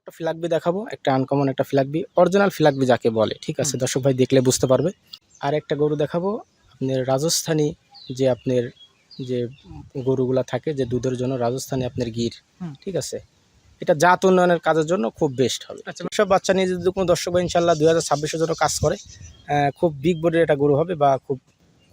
একটা ফ্ল্যাগবি দেখাবো একটা আনকমন একটা ফ্ল্যাগবি অরিজিনাল ফ্ল্যাগবি যাকে বলে ঠিক আছে? দর্শক ভাই দেখলে বুঝতে পারবে। আর একটা গরু দেখাবো আপনার রাজস্থানী যে আপনার যে গরুগুলা থাকে যে দুধের জন্য রাজস্থানী আপনার গির ঠিক আছে? এটা জাত উন্নয়নের কাজের জন্য খুব বেস্ট হবে। আচ্ছা। সব বাচ্চা নিয়ে যদি কোনো দর্শক ভাই ইনশাল্লাহ দুই হাজার ছাব্বিশের জন্য কাজ করে খুব বিগ বডির একটা গরু হবে বা খুব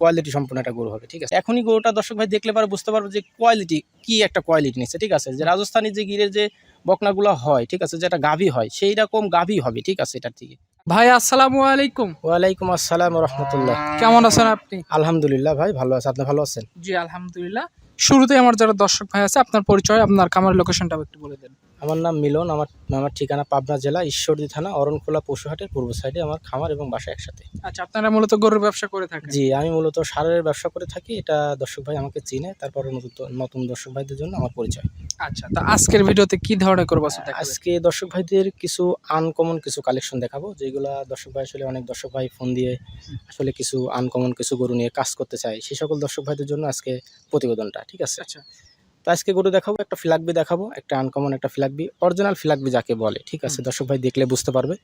কোয়ালিটি সম্পূর্ণ একটা গরু হবে ঠিক আছে? এখনই গরুটা দর্শক ভাই দেখলে পারে বুঝতে পারব যে কোয়ালিটি কি একটা কোয়ালিটি নিচ্ছে ঠিক আছে? যে রাজস্থানী যে গিরের যে বকনাগুলো হয় ঠিক আছে যেটা গাভী হয় সেই রকম গাভী হবে ঠিক আছে এটার থেকে ভাই আসসালামু আলাইকুম। ওয়ালাইকুম আসসালাম রহমতুল্লাহ। কেমন আছেন আপনি? আলহামদুলিল্লাহ ভাই ভালো আছে আপনি ভালো আছেন? জি আলহামদুলিল্লাহ। শুরুতে আমার যারা দর্শক ভাই আছে আপনার পরিচয় আপনার খামার লোকেশনটা একটু বলে দেন। আমার নাম মিলন আমার আমার ঠিকানা পাবনা জেলা ঈশ্বরদী থানা অরণখোলা পশুহাটের পূর্ব সাইডে আমার খামার এবং বাসা একসাথে। আচ্ছা আপনারা মূলত গরুর ব্যবসা করে থাকেন? জি আমি মূলত সারের ব্যবসা করে থাকি এটা দর্শক ভাই আমাকে চিনে তারপর নতুন নতুন দর্শক ভাইদের জন্য আমার পরিচয়। আচ্ছা তো আজকের ভিডিওতে কি ধরনের দেখাবেন আজকে দর্শক ভাইদের কিছু আনকমন কিছু কালেকশন দেখাবো যেগুলা দর্শক ভাই আসলে অনেক দর্শক ভাই ফোন দিয়ে আসলে কিছু আনকমন কিছু গরু নিয়ে কাজ করতে চায় সেই সকল দর্শক ভাইদের জন্য আজকে প্রতিবেদনটা ঠিক আছে? আচ্ছা। তো আজকে গরু দেখাবো একটা ফ্ল্যাগবি দেখাবো একটা আনকমন একটা ফ্ল্যাগবি অরিজিনাল ফ্ল্যাগবি যাকে বলে ঠিক আছে? দর্শক ভাই দেখলে বুঝতে পারবে।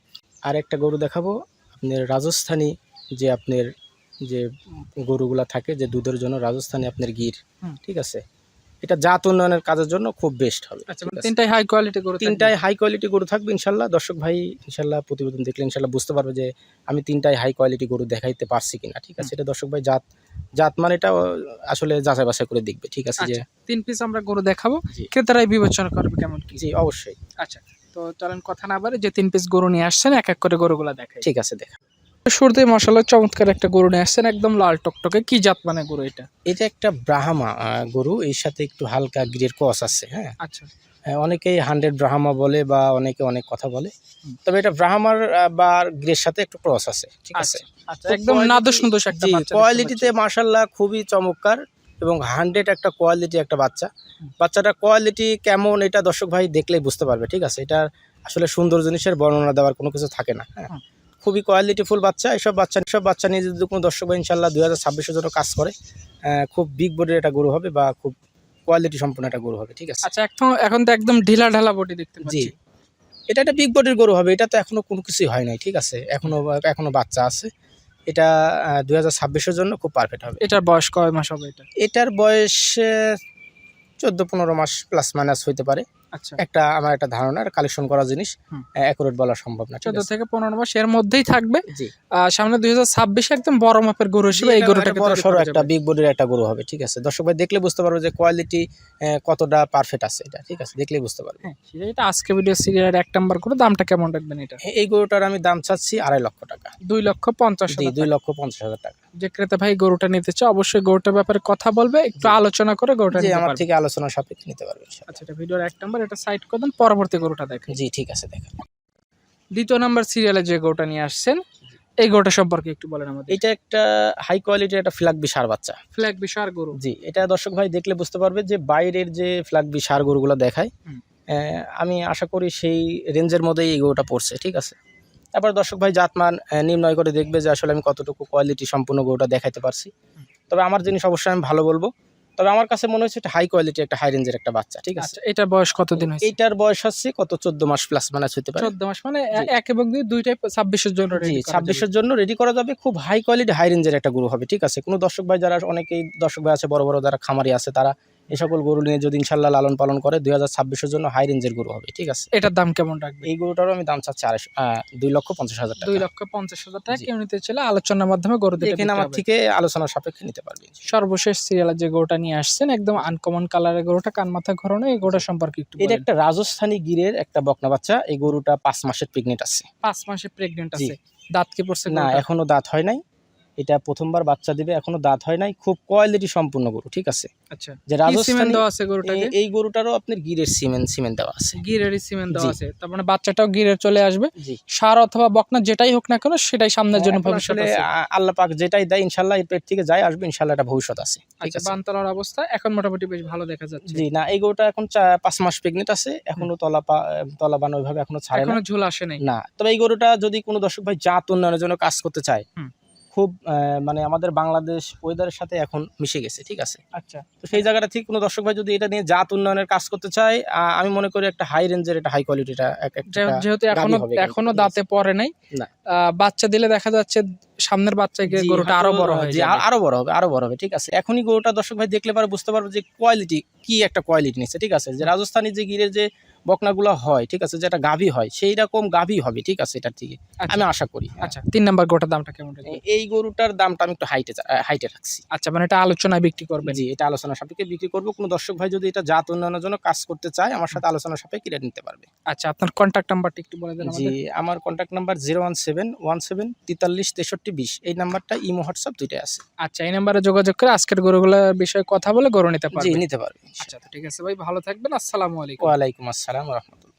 আর একটা গরু দেখাবো আপনার রাজস্থানী যে আপনার যে গরুগুলা থাকে যে দুধের জন্য রাজস্থানী আপনার গির ঠিক আছে? এটা জাত উন্নয়নের কাজের জন্য খুব বেস্ট হবে আচ্ছা মানে? তিনটাই হাই কোয়ালিটি গরু? তিনটায় হাই কোয়ালিটি গরু থাকবে ইনশাল্লাহ। দর্শক ভাই ইনশাল্লাহ প্রতিবেদন দেখলে ইনশাল্লাহ বুঝতে পারবে যে আমি তিনটাই হাই কোয়ালিটি গরু দেখাইতে পারছি কিনা ঠিক আছে? এটা দর্শক ভাই জাত আসলে যাচাই বাছাই করে দেখবে ঠিক আছে? যে আচ্ছা তিন পিস আমরা গরু দেখাবো। ক্রেতারাই বিবেচনা করবে কেমন কি? জি অবশ্যই। আচ্ছা তো চলেন কথা না বারে যে তিন পিস গরু নিয়ে আসছেন এক এক করে গরুগুলা দেখাই। ঠিক আছে দেখা শুরুতে মশলা চমৎকার একটা গরু নিয়ে আসছেন একদম লাল টকটকে। কি জাত মানে গরু এটা? এটা একটা ব্রাহ্মা গরু। এর সাথে একটু হালকা গিরের কস আছে হ্যাঁ? আচ্ছা। অনেকেই হান্ড্রেড ব্রাহ্মা বলে বা অনেকে অনেক কথা বলে। তবে এটা ব্রাহ্মার বা গিরের সাথে একটু ক্রস আছে ঠিক আছে? আচ্ছা আচ্ছা একদম নাদোষ নুদোষ একটা কোয়ালিটিতে মাশাল্লাহ খুবই চমৎকার এবং হান্ড্রেড একটা কোয়ালিটি একটা বাচ্চা। বাচ্চাটা কোয়ালিটি কেমন এটা দর্শক ভাই দেখলেই বুঝতে পারবে ঠিক আছে? এটা আসলে সুন্দর জিনিসের বর্ণনা দেওয়ার কোনো কিছু থাকে না হ্যাঁ। খুবই কোয়ালিটিফুল বাচ্চা এসব বাচ্চা সব বাচ্চা নিয়ে যদি কোনো দর্শক ভাই ইনশাল্লাহ দুই হাজার ছাব্বিশের জন্য কাজ করে খুব বিগ বডির একটা গরু হবে বা খুব কোয়ালিটি সম্পূর্ণ একটা গরু হবে ঠিক আছে? আচ্ছা এখন এখন তো একদম ঢিলা ঢালা বডি দেখতে জি। এটা একটা বিগ বডির গরু হবে এটা তো এখনও কোনো কিছুই হয় নাই ঠিক আছে? এখনও এখনও বাচ্চা আছে। এটা দুই হাজার ছাব্বিশের জন্য খুব পারফেক্ট হবে। এটার বয়স কয় মাস হবে এটা? এটার বয়স চোদ্দ পনেরো মাস প্লাস মাইনাস হইতে পারে। আচ্ছা। একটা আমার একটা ধারণা কালেকশন করা জিনিস অ্যাকুরেট বলা সম্ভব না চোদ্দ থেকে পনেরো মাস এর মধ্যেই থাকবে। জি। সামনে দুই হাজার ছাব্বিশে একদম বড় মাপের গরু হিসেবে এই গরুটাকে একটা বড় সড়ো একটা বিগ বডির একটা গরু হবে ঠিক আছে? দর্শক ভাই দেখলে বুঝতে পারবে যে কোয়ালিটি কতটা পারফেক্ট আছে এটা ঠিক আছে? দেখলেই বুঝতে পারবে। হ্যাঁ এটা আজকে ভিডিও সিরিয়ালের এক নাম্বার করে দামটা কেমন রাখবেন এটা? এই গরুটার আমি দাম চাচ্ছি আড়াই লক্ষ টাকা। দুই লক্ষ পঞ্চাশ দুই লক্ষ পঞ্চাশ হাজার টাকা। যে ক্রেতা ভাই গরুটা নিতে চায় অবশ্যই গরুটার ব্যাপারে কথা বলবে একটু আলোচনা করে গরুটা জি নিতে আমার থেকে আলোচনা সাপেক্ষে নিতে পারবে আচ্ছা এটা ভিডিওর এক নাম্বার এটা সাইড করে দেন পরবর্তী গরুটা দেখেন। জি ঠিক আছে দেখেন। দ্বিতীয় নাম্বার সিরিয়ালে যে গরুটা নিয়ে আসছেন এই গরুটা সম্পর্কে একটু বলেন আমাদের। এটা একটা হাই কোয়ালিটির একটা ফ্ল্যাগ বিশার বাচ্চা। ফ্ল্যাগ বিশার গরু। জি এটা দর্শক ভাই দেখলে বুঝতে পারবে যে বাইরের যে ফ্ল্যাগ বিশার গরুগুলো দেখায় আহ, আমি আশা করি সেই রেঞ্জের মধ্যেই এই গরুটা পড়ছে ঠিক আছে? তারপর দর্শক ভাই জাতমান নির্ণয় করে দেখবে যে আসলে আমি কতটুকু কোয়ালিটি সম্পূর্ণ গরুটা দেখাইতে পারছি। তবে আমার জিনিস অবশ্যই আমি ভালো বলব। তবে আমার কাছে মনে হচ্ছে এটা হাই কোয়ালিটি একটা হাই রেঞ্জের একটা বাচ্চা ঠিক আছে? এটার বয়স কতদিন হয়েছে? এইটার বয়স হচ্ছে কত চোদ্দ মাস প্লাস মানে হতে পারে। চোদ্দ মাস মানে। এক এবং দুই দুইটাই ছাব্বিশের জন্য করা ছাব্বিশের জন্য রেডি করা যাবে। খুব হাই কোয়ালিটি হাই রেঞ্জের একটা গরু হবে ঠিক আছে? কোনো দর্শক ভাই যারা অনেকেই দর্শক ভাই আছে বড় বড় যারা খামারি আছে তারা এই সকল গরু নিয়ে যদি ইনশাল্লাহ লালন পালন করে দুই হাজার ছাব্বিশের জন্য হাই রেঞ্জের গরু হবে ঠিক আছে? এটার দাম কেমন রাখবে? এই গরুটারও আমি দাম চাচ্ছি আড়াইশো দুই লক্ষ পঞ্চাশ হাজার টাকা। দুই লক্ষ পঞ্চাশ হাজার টাকা কেউ নিতে চাইলে আলোচনার মাধ্যমে গরু দেখে আমার থেকে আলোচনা সাপেক্ষে নিতে পারবে সর্বশেষ সিরিয়ালের যে গরুটা নিয়ে আসছেন একদম আনকমন কালারের গরুটা কান মাথা ঘরানো এই গরুটা সম্পর্কে একটু এটা একটা রাজস্থানী গিরের একটা বকনা বাচ্চা এই গরুটা পাঁচ মাসের প্রেগনেন্ট আছে। পাঁচ মাসে প্রেগনেন্ট আছে। দাঁত কি পড়ছে না এখনও দাঁত হয় নাই। এটা প্রথমবার বাচ্চা দিবে এখনও দাঁত হয় নাই খুব কোয়ালিটি সম্পূর্ণ গরু ঠিক আছে? আচ্ছা। যে রাজস্থানী দেওয়া আছে গরুটাকে? এই- গরুটারও আপনার গিরের সিমেন্ট সিমেন্ট দেওয়া আছে। গিরেরই সিমেন্ট দেওয়া আছে তার মানে বাচ্চাটাও গিরে চলে আসবে। সার অথবা বকনা যেটাই হোক না কেন সেটাই সামনের জন্য ভবিষ্যৎ আছে। আল্লাহ পাক যেটাই দেয় ইনশাল্লাহ এর পেট থেকে যাই আসবে ইনশাল্লাহ এটা ভবিষ্যৎ আছে আচ্ছা বানতলার অবস্থা এখন মোটামুটি বেশ ভালো দেখা যাচ্ছে। জি না এই গরুটা এখন পাঁচ মাস প্রেগনেন্ট আছে এখনও তলা তলা বানো ওইভাবে এখনও ছাড়ে না। এখনও ঝুল আসে নাই। না তবে এই গরুটা যদি কোনো দর্শক ভাই জাত উন্নয়নের জন্য কাজ করতে চায়। খুব মানে আমাদের বাংলাদেশ ওয়েদারের সাথে এখন মিশে গেছে ঠিক আছে? আচ্ছা। তো সেই জায়গাটা থেকে কোনো দর্শক ভাই যদি এটা নিয়ে জাত উন্নয়নের কাজ করতে চায় আমি মনে করি একটা হাই রেঞ্জের এটা হাই কোয়ালিটিটা যেহেতু এখনও এখনও দাঁতে পড়ে নাই। বাচ্চা দিলে দেখা যাচ্ছে সামনের বাচ্চাকে গরুটা আরও বড় হয়ে আর- আরও বড় হবে আরও বড় হবে ঠিক আছে? এখনই গরুটা দর্শক ভাই দেখলে পারে বুঝতে পারবে যে কোয়ালিটি কি একটা কোয়ালিটি নিচ্ছে ঠিক আছে? যে রাজস্থানী যে গিরের যে বকনাগুলো হয় ঠিক আছে যেটা গাভী হয় সেই রকম গাভী হবে ঠিক আছে এটার থেকে আচ্ছা। আমি আশা করি হ্যাঁ। আচ্ছা তিন নাম্বার গরুটার দামটা কেমন এই গরুটার দামটা আমি একটু হাইটে হাইটে রাখছি। আচ্ছা মানে এটা আলোচনায় বিক্রি করবেন? জি এটা আলোচনা সাপেক্ষে বিক্রি করব। কোনো দর্শক ভাই যদি এটা জাত উন্নয়নের জন্য কাজ করতে চায় আমার সাথে আলোচনা সাপেক্ষে এটা নিতে পারবে। আচ্ছা আপনার কন্ট্যাক্ট নাম্বারটা একটু বলে দেন জি আমার contact number zero one seven one seven তেতাল্লিশ তেষট্টি বিশ। এই নাম্বারটা ইমো হোয়াটসঅ্যাপ দুইটাই আছে। আচ্ছা এই নাম্বারে যোগাযোগ করে আজকের গরুগুলোর বিষয়ে কথা বলে গরু নিতে জি নিতে পারবে আচ্ছা তো ঠিক আছে ভাই ভালো থাকবেন। আসসালামু আলাইকুম। ওয়ালাইকুম আসসালাম। রহমতুল্লাহ